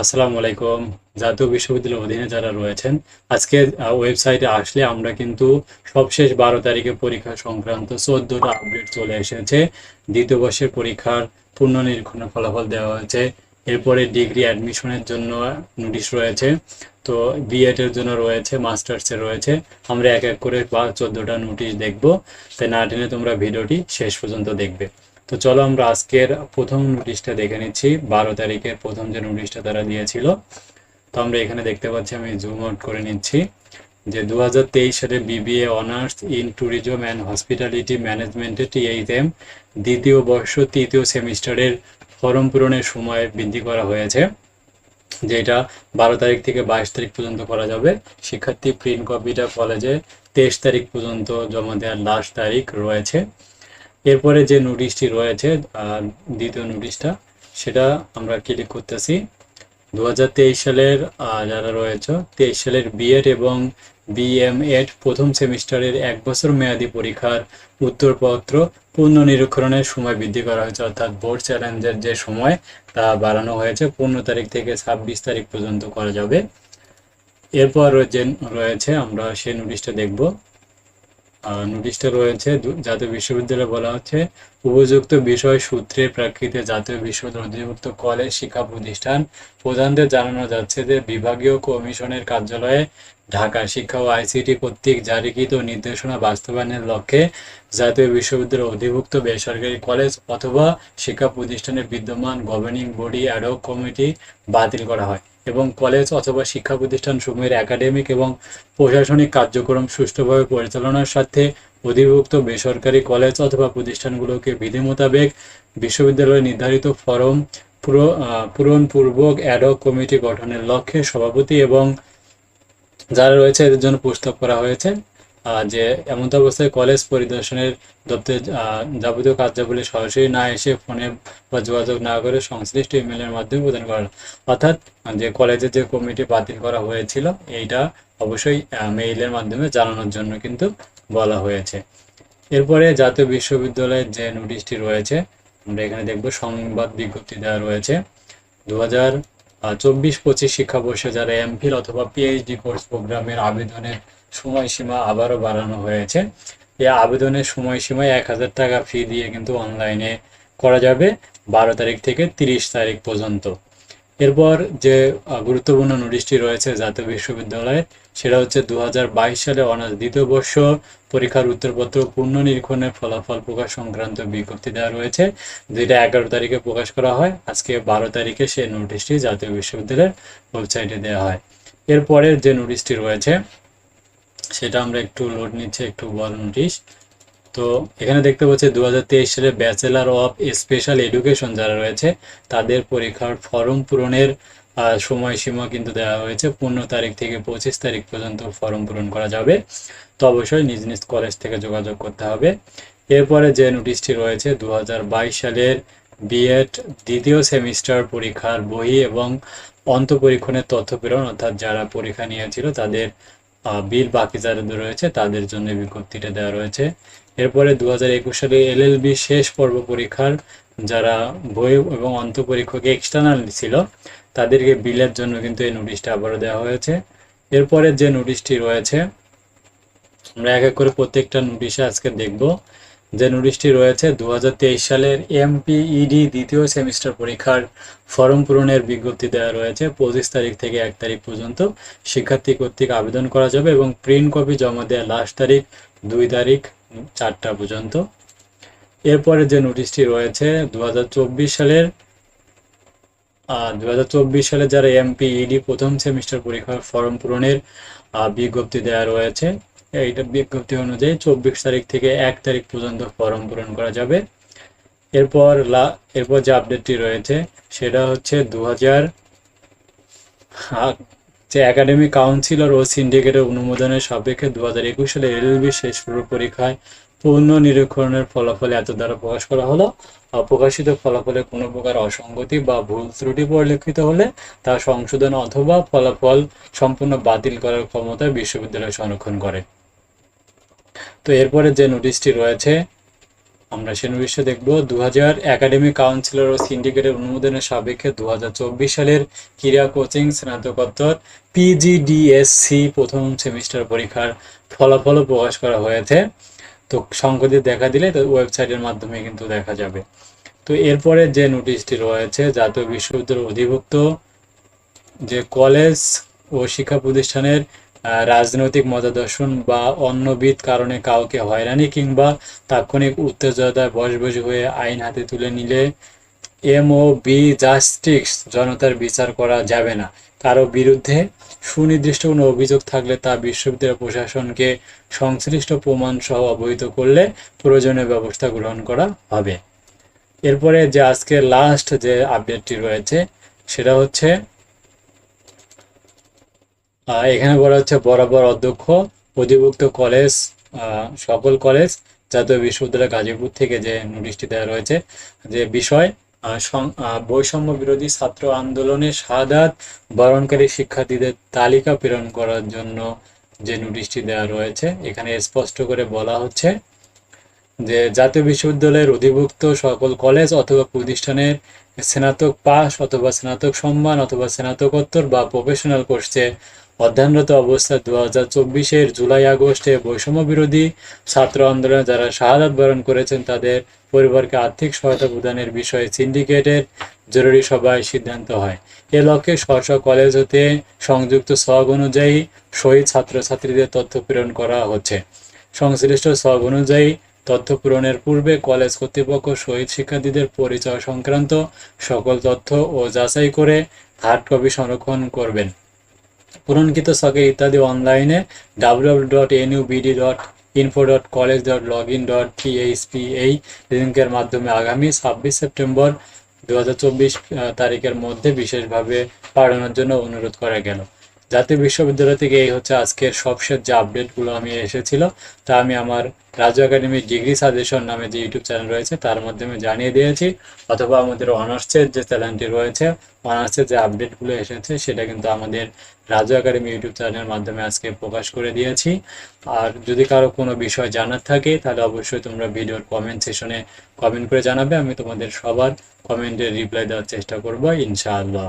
আসসালামু আলাইকুম। জাতীয় বিশ্ববিদ্যালয়ের অধীনে যারা রয়েছেন, আজকে ওয়েবসাইটে আসলে আমরা কিন্তু সবশেষ বারো তারিখে পরীক্ষা সংক্রান্ত চোদ্দটা আপডেট চলে এসেছে। দ্বিতীয় বর্ষের পরীক্ষার পুনর্নিরীক্ষণের ফলাফল দেওয়া হয়েছে। এরপরে ডিগ্রি অ্যাডমিশনের জন্য নোটিশ রয়েছে। তো বিএড এর জন্য রয়েছে মাস্টার্স এর রয়েছে। আমরা এক এক করে বা চোদ্দটা নোটিশ দেখব। তাই না টেনে তোমরা ভিডিওটি শেষ পর্যন্ত দেখবে। তো চলো আমরা আজকের প্রথম নোটিশটা দেখে নিচ্ছি। বারো তারিখের প্রথম যে নোটিশটা তারা দিয়েছিল, তো আমরা এখানে দেখতে পাচ্ছি, আমি জুম আউট করে নিচ্ছি, যে দুই হাজার তেইশ সালে BBA honours in tourism and hospitality ম্যানেজমেন্টে টিএইচএম দ্বিতীয় বর্ষ, তৃতীয় সেমিস্টারের ফর্ম পূরণের সময় বৃদ্ধি করা হয়েছে যেটা বারো তারিখ থেকে বাইশ তারিখ পর্যন্ত করা যাবে। শিক্ষার্থী প্রিন্ট কপিটা কলেজে তেইশ তারিখ পর্যন্ত জমা দেওয়ার লাস্ট তারিখ রয়েছে। এরপরে যে নোটিশটি রয়েছে দ্বিতীয় নোটিশটা সেটা আমরা ক্লিক করতেছি। দুই হাজার তেইশ সালের যারা রয়েছে, তেইশ সালের বিএড এবং বিএমএড প্রথম সেমিস্টারের এক বছর মেয়াদী পরীক্ষার উত্তরপত্র পুনর্নিরীক্ষণের সময় বৃদ্ধি করা হয়েছে। অর্থাৎ বোর্ড চ্যালেঞ্জের যে সময়, তা বাড়ানো হয়েছে। পনেরো তারিখ থেকে ছাব্বিশ তারিখ পর্যন্ত করা যাবে। এরপর যে রয়েছে, আমরা সেই নোটিশটা দেখব। নোটিশটা রয়েছে জাতীয় বিশ্ববিদ্যালয়ে বলা হচ্ছে, উপযুক্ত বিষয় সূত্রে প্রেক্ষিতে জাতীয় বিশ্ববিদ্যালয় অধিভুক্ত কলেজ শিক্ষা প্রতিষ্ঠান প্রধানদের জানানো যাচ্ছে যে বিভাগীয় কমিশনের কার্যালয়ে ঢাকা শিক্ষা ও আইসিটি কর্তৃক জারিকৃত নির্দেশনা বাস্তবায়নের লক্ষ্যে জাতীয় বিশ্ববিদ্যালয়ের অধিভুক্ত বেসরকারি কলেজ অথবা শিক্ষা প্রতিষ্ঠানের বিদ্যমান গভর্নিং বডি অ্যাডক কমিটি বাতিল করা হয়। এবং কলেজ অথবা শিক্ষা প্রতিষ্ঠান সমূহের একাডেমিক এবং প্রশাসনিক কার্যক্রম সুষ্ঠুভাবে পরিচালনার সাথে অধিভুক্ত বেসরকারি কলেজ অথবা প্রতিষ্ঠানগুলোকে বিধি মোতাবেক বিশ্ববিদ্যালয়ে নির্ধারিত ফরম পূরণপূর্বক অ্যাডক কমিটি গঠনের লক্ষ্যে সভাপতি এবং যারা রয়েছে এদের জন্য প্রস্তাব করা হয়েছে। যে এমন তো অবস্থায় কলেজ পরিদর্শনের দপ্তরে যাবতীয় কার্যাবলী সরাসরি না এসে ফোনে বা যোগাযোগ না করে সংশ্লিষ্ট ইমেলের মাধ্যমে প্রদান করা অর্থাৎ, যে কলেজের যে কমিটি বাতিল করা হয়েছিল, এইটা অবশ্যই মেইলের মাধ্যমে জানানোর জন্য কিন্তু বলা হয়েছে। এরপরে জাতীয় বিশ্ববিদ্যালয়ের যে নোটিশটি রয়েছে, আমরা এখানে দেখব, সংবাদ বিজ্ঞপ্তি দেওয়া রয়েছে। দু হাজার চব্বিশ, পঁচিশ শিক্ষাবর্ষে যারা এমফিল অথবা পিএইচডি কোর্স প্রোগ্রামের আবেদনের সময়সীমা আবারও বাড়ানো হয়েছে। এই আবেদনের সময়সীমায় এক হাজার টাকা ফি দিয়ে কিন্তু অনলাইনে করা যাবে। বারো তারিখ থেকে তিরিশ তারিখ পর্যন্ত। এরপর যে গুরুত্বপূর্ণ নোটিশটি রয়েছে জাতীয় বিশ্ববিদ্যালয়ে, সেটা হচ্ছে দুই হাজার বাইশ সালে অনার্স দ্বিতীয় বর্ষ পরীক্ষার উত্তরপত্র পুনর্নিরীক্ষণের ফলাফল প্রকাশ সংক্রান্ত বিজ্ঞপ্তি দেওয়া রয়েছে। যেটা এগারো তারিখে প্রকাশ করা হয়। আজকে বারো তারিখে সেই নোটিশটি জাতীয় বিশ্ববিদ্যালয়ের ওয়েবসাইটে দেওয়া হয়। এরপরের যে নোটিশটি রয়েছে, সেটা আমরা একটু লোড নিচ্ছে, একটু বড় নোটিশ। তো এখানে দেখতে পাচ্ছি দু হাজার তেইশ সালে ব্যাচেলার অফ স্পেশাল এডুকেশন যারা রয়েছে, তাদের পরীক্ষার ফর্ম পূরণের সময়সীমা কিন্তু দেওয়া হয়েছে। পনেরো তারিখ থেকে পঁচিশ তারিখ পর্যন্ত ফর্ম পূরণ করা যাবে। তো অবশ্যই নিজ নিজ কলেজ থেকে যোগাযোগ করতে হবে। এরপরে যে নোটিশটি রয়েছে দু হাজার বাইশ সালের বিএড দ্বিতীয় সেমিস্টার পরীক্ষার বই এবং অন্তঃপরীক্ষণের তথ্য প্রেরণ, অর্থাৎ যারা পরীক্ষা নিয়েছিল তাদের বিল বাকি যারা রয়েছে তাদের জন্য বিজ্ঞপ্তিটা দেওয়া রয়েছে। এরপরে দু হাজার একুশ সালে এলএলবি শেষ পর্ব পরীক্ষার যারা বই এবং অন্তঃপরীক্ষকে এক্সটার্নাল ছিল তাদেরকে বিলের জন্য কিন্তু এই নোটিশটা আবারও দেওয়া হয়েছে। এরপরে যে নোটিশটি রয়েছে, আমরা এক এক করে প্রত্যেকটা নোটিশে আজকে দেখব। যে নোটিশটি রয়েছে দু হাজার তেইশ সালের এমপিইডি দ্বিতীয় সেমিস্টার পরীক্ষার ফর্ম পূরণের বিজ্ঞপ্তি দেওয়া রয়েছে। পঁচিশ তারিখ থেকে এক তারিখ পর্যন্ত শিক্ষার্থী কর্তৃক আবেদন করা যাবে এবং প্রিন্ট কপি জমা দেওয়ার লাস্ট তারিখ দুই তারিখ। চারটা পর্যন্ত। এরপরে যে নোটিশটি রয়েছে দু সালের দু সালে যারা এমপিইডি প্রথম সেমিস্টার পরীক্ষার ফর্ম পূরণের বিজ্ঞপ্তি দেওয়া রয়েছে, এইটা বিজ্ঞপ্তি অনুযায়ী চব্বিশ তারিখ থেকে এক তারিখ পর্যন্ত ফর্ম পূরণ করা যাবে। এরপর লা, এরপর যে আপডেটটি রয়েছে, সেটা হচ্ছে দু হাজার যে একাডেমিক কাউন্সিলর ও সিন্ডিকেটের অনুমোদনের সাপেক্ষে দু হাজার একুশ সালে এলএলবি শেষ পরীক্ষায় পূর্ণ নিরীক্ষণের ফলাফল এত দ্বারা প্রকাশ করা হলো। অপ্রকাশিত ফলাফলে কোনো প্রকার অসঙ্গতি বা ভুল ত্রুটি পরিলক্ষিত হলে তা সংশোধন অথবা ফলাফল সম্পূর্ণ বাতিল করার ক্ষমতা বিশ্ববিদ্যালয় সংরক্ষণ করে। তো এরপরে যে নোটিশটি রয়েছে আমরা সে বিষয়ে দেখব দু হাজার একাডেমিক কাউন্সিলর ও সিন্ডিকেটের অনুমোদনের সাপেক্ষে দু হাজার চব্বিশ সালের ক্রীড়া কোচিং স্নাতকোত্তর পিজিডিএসসি প্রথম সেমিস্টার পরীক্ষার ফলাফলও প্রকাশ করা হয়েছে। তো সংকটে দেখা দিলে ওয়েবসাইটের মাধ্যমে কিন্তু দেখা যাবে। তো এরপরে যে নোটিশটি রয়েছে, জাতীয় বিশ্ববিদ্যালয়ের অধিভুক্ত যে কলেজ ও শিক্ষা প্রতিষ্ঠানের রাজনৈতিক মতাদর্শন বা অন্যবিধ কারণে কাউকে হয়রানি কিংবা তাৎক্ষণিক উত্তেজতায় উত্তেজনায় বশবশী হয়ে আইন হাতে তুলে নিলে এম ও বি জাস্টিস জনতার বিচার করা যাবে না। কারও বিরুদ্ধে সুনির্দিষ্ট কোনো অভিযোগ থাকলে তা বিশ্ববিদ্যালয় প্রশাসনকে সংশ্লিষ্ট প্রমাণ সহ অবহিত করলে প্রয়োজনীয় ব্যবস্থা গ্রহণ করা হবে। এরপরে যে আজকে লাস্ট যে আপডেটটি রয়েছে, সেটা হচ্ছে এখানে বলা হচ্ছে বরাবর অধ্যক্ষ, অধিভুক্ত কলেজ সকল কলেজ, জাতীয় বিশ্ববিদ্যালয় গাজীপুর থেকে যে নোটিশটি দেওয়া রয়েছে যে বিষয় বৈষম্য বিরোধী ছাত্র আন্দোলনে শাহাদাত বরণকারী শিক্ষার্থীদের তালিকা প্রেরণ করার জন্য যে নোটিশটি দেওয়া রয়েছে, এখানে স্পষ্ট করে বলা হচ্ছে যে জাতীয় বিশ্ববিদ্যালয়ের অধিভুক্ত সকল কলেজ অথবা প্রতিষ্ঠানের স্নাতক পাস অথবা স্নাতক সম্মান অথবা স্নাতকোত্তর বা প্রফেশনাল কোর্সে অধ্যয়নরত অবস্থায় দু হাজার চব্বিশের জুলাই আগস্টে বৈষম্য বিরোধী ছাত্র আন্দোলনে যারা শাহাদাত বরণ করেছেন, তাদের পরিবারকে আর্থিক সহায়তা প্রদানের বিষয়ে সিন্ডিকেটের জরুরি সভায় সিদ্ধান্ত হয়। এ লক্ষ্যে স্ব স্ব কলেজ হতে সংযুক্ত সগ অনুযায়ী শহীদ ছাত্রছাত্রীদের তথ্য প্রেরণ করা হচ্ছে। সংশ্লিষ্ট সব অনুযায়ী তথ্য পূরণের পূর্বে কলেজ কর্তৃপক্ষ শহীদ শিক্ষার্থীদের পরিচয় সংক্রান্ত সকল তথ্য ও যাচাই করে হার্ড কপি সংরক্ষণ করবেন। পূরণকৃত সকে ইত্যাদি অনলাইনে W dot NUBD dot info dot college dot log in dot এই লিঙ্কের মাধ্যমে আগামী ছাব্বিশ সেপ্টেম্বর দু হাজার চব্বিশ তারিখের মধ্যে বিশেষভাবে পাঠানোর জন্য অনুরোধ করা গেল। জাতীয় বিশ্ববিদ্যালয় থেকে এই হচ্ছে আজকের সবশেষ যে আপডেটগুলো আমি এসেছিল, তা আমি আমার রাজু একাডেমি ডিগ্রি সাজেশন নামে যে ইউটিউব চ্যানেল রয়েছে, তার মাধ্যমে জানিয়ে দিয়েছি, অথবা আমাদের অনার্সের যে চ্যানেলটি রয়েছে অনার্সের যে আপডেটগুলো এসেছে, সেটা কিন্তু আমাদের রাজু একাডেমি ইউটিউব চ্যানেলের মাধ্যমে আজকে প্রকাশ করে দিয়েছি। আর যদি কারও কোনো বিষয় জানার থাকে, তাহলে অবশ্যই তোমরা ভিডিওর কমেন্ট সেশনে কমেন্ট করে জানাবে, আমি তোমাদের সবার কমেন্টের রিপ্লাই দেওয়ার চেষ্টা করব, ইনশাআল্লাহ।